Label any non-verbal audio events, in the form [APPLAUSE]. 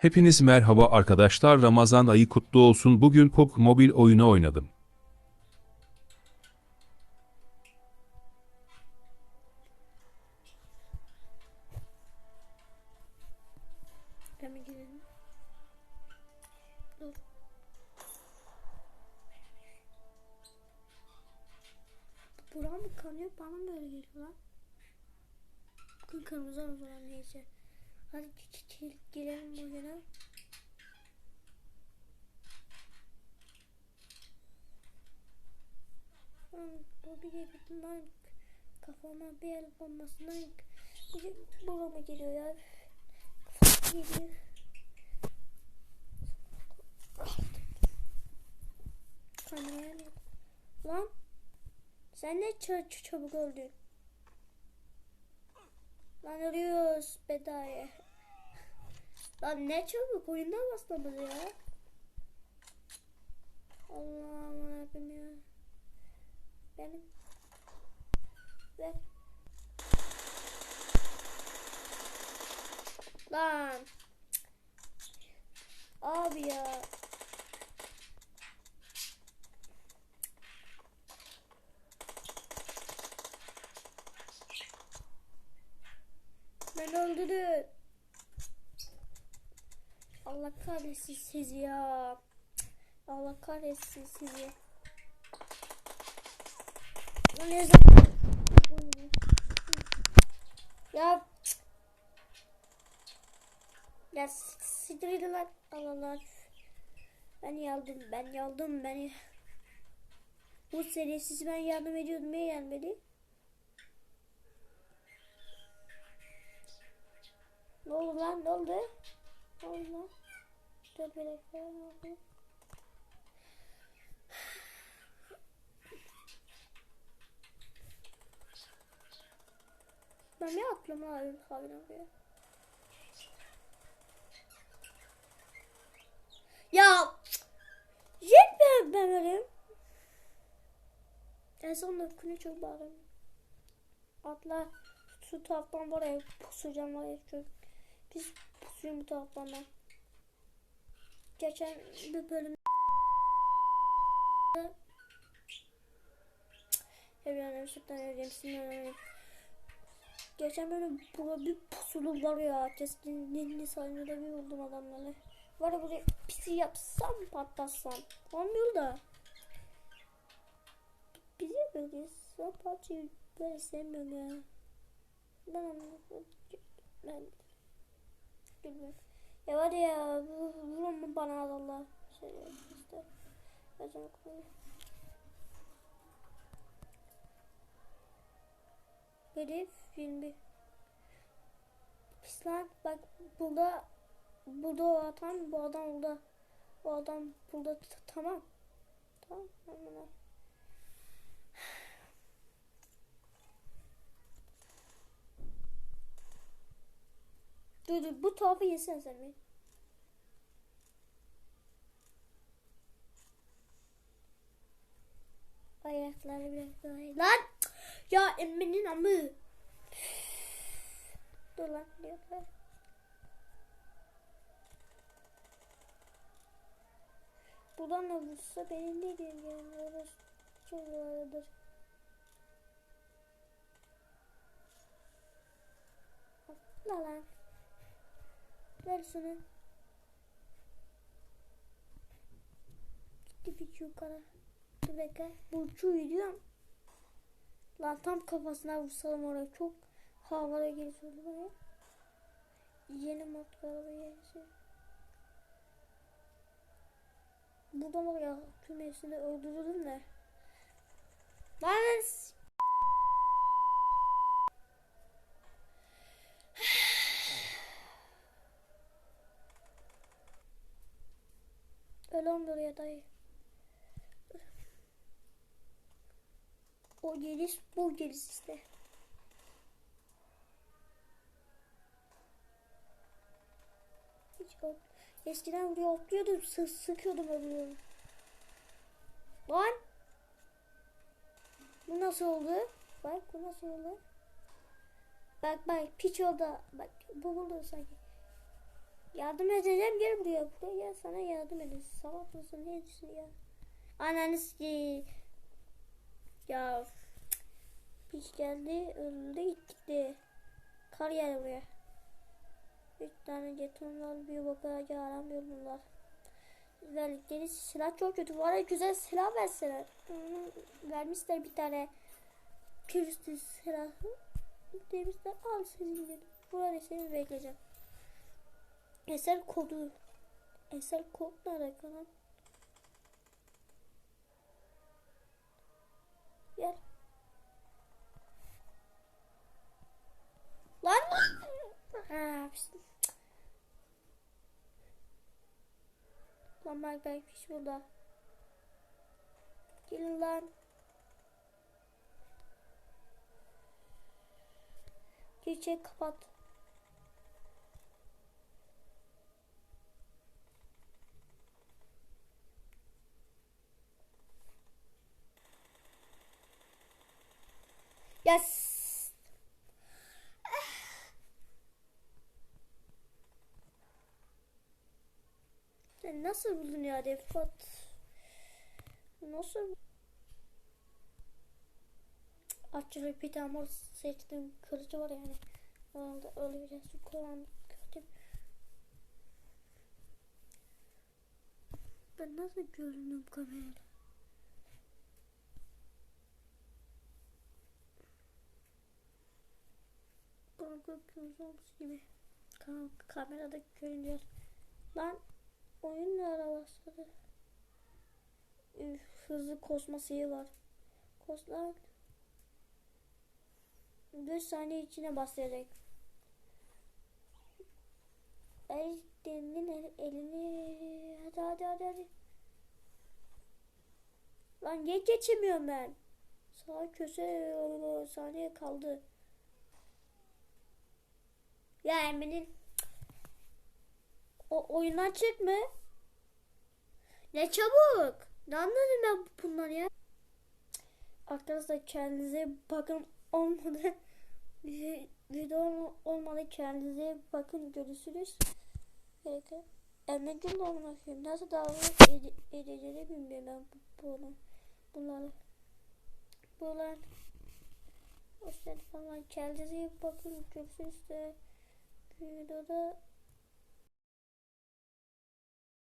Hepiniz merhaba arkadaşlar Ramazan ayı kutlu olsun. Bugün PUBG mobil oyunu oynadım. Buram mı kanıyor? Bana mı öyle geliyor lan? Kırmızı o zaman neyse. Hadi girelim oyuna. O bir yapıtından kafama bir el bombasından bir burama geliyor ya. Kafama geliyor. Kameraya ne? Lan sen ne çabuk öldün? Lan arıyoruz bedaya. Lan ne çabuk oyundan başladı ya. Allah'ım yarabbim ya. Benim. Ver. Lan. Abi ya. Ben öldürdüm. Allah kahretsin sizi ya. Allah kahretsin sizi. Ne zaman? Ya ya siktir lan Allah Ben yaldım ben yaldım beni. Bu serisiz ben yardım ediyordum ya gelmedi. Ne oldu lan ne oldu? Ne oldu lan? Dur bir dakika ne oldu? Ben ne yaptım abi abi abi? Ya jet ben ben öyleyim. En son öpkünü çok bağırıyorum. Atla şu taraftan buraya pusacağım oraya çok. Biz taraftan ben. Geçen bir bölüm Evlenem sütten öleceğim sinirlendim. Geçen böyle burada bir pusulu var ya. Kesin ninni sahnede bir buldum adamları. Var ya buraya pisi yapsam patlatsam. Olmuyor da. Bizi böyle sapatçı böyle sevmiyorum ya. Ben anlamadım. Ben bilmiyorum. Ya var ya bu- vurun mu bana Allah. Şey işte. Özüm koyayım. Herif 21. Pis lan bak burada burada o adam bu adam burada. O adam burada tamam. Tamam tamam. Dur dur bu tuhafı yesene sen bir. Ayakları biraz daha. Lan! Ya emmenin amı. Dur lan. dakika. Buradan da vursa benim ne diyeyim yani orası çok zordur. Atla lan. Ver şunu. Gitti bir yukarı. Dur bekle. Burcu gidiyorum. Lan tam kafasına vursalım oraya. Çok havada geziyordu buraya. Yeni mod galiba yenisi. Burada var ya kümesini öldürdüm de. Lan olmuyor ya dayı. O geliş bu geliş işte. Hiç Eskiden buraya otluyordum, sı sıkıyordum ölüyorum. Lan! Bu nasıl oldu? Bak bu nasıl oldu? Bak bak piç oldu. Bak bu buldu sanki. Yardım edeceğim gel buraya. Buraya gel sana yardım edin. Salak mısın ne diyorsun ya? Ananız ki. Ya. Piş geldi öldü gitti. Kar geldi buraya. Üç tane jeton var bir bakacak aramıyor bunlar. Verdikleri silah çok kötü. Var ya güzel silah verseler. Hmm, Vermişler bir tane. Kürüstü silahı. Demişler al sizin dedim. Burada seni bekleyeceğim. Eser kodu. Eser kod ne alaka lan? Gel. Lan! Ha. Lan bak bak piş burada. Gelin lan. Çiçek kapat. Yes. Sen nasıl buldun ya Defat? Nasıl? Açılıp bir tane seçtim kılıcı var yani. Herhalde öyle biraz kullandım. Kötü. Ben nasıl görünüyorum kamerada? Kırmızı olmuş gibi. Kam kamerada görünüyor. Lan oyun ne ara başladı? Üf, hızlı kosması iyi var. Kos lan. 5 saniye içine başlayacak. El, elini hadi hadi hadi hadi. Lan geç geçemiyorum ben. Sağ köşe saniye kaldı. Ya Emin'in o oyundan çıkma. Ne çabuk. Ne anladım ben bunlar ya? Arkadaşlar kendinize bakın olmadı. [LAUGHS] Video olmadı kendinize bakın görüşürüz. Peki. Emre Gül olmak. Nasıl davranış ede edeceğini bilmiyorum ben bu- bunu. Bunları. Bunlar. Hoşçakalın falan. Kendinize bakın. Görüşürüz de. Videoda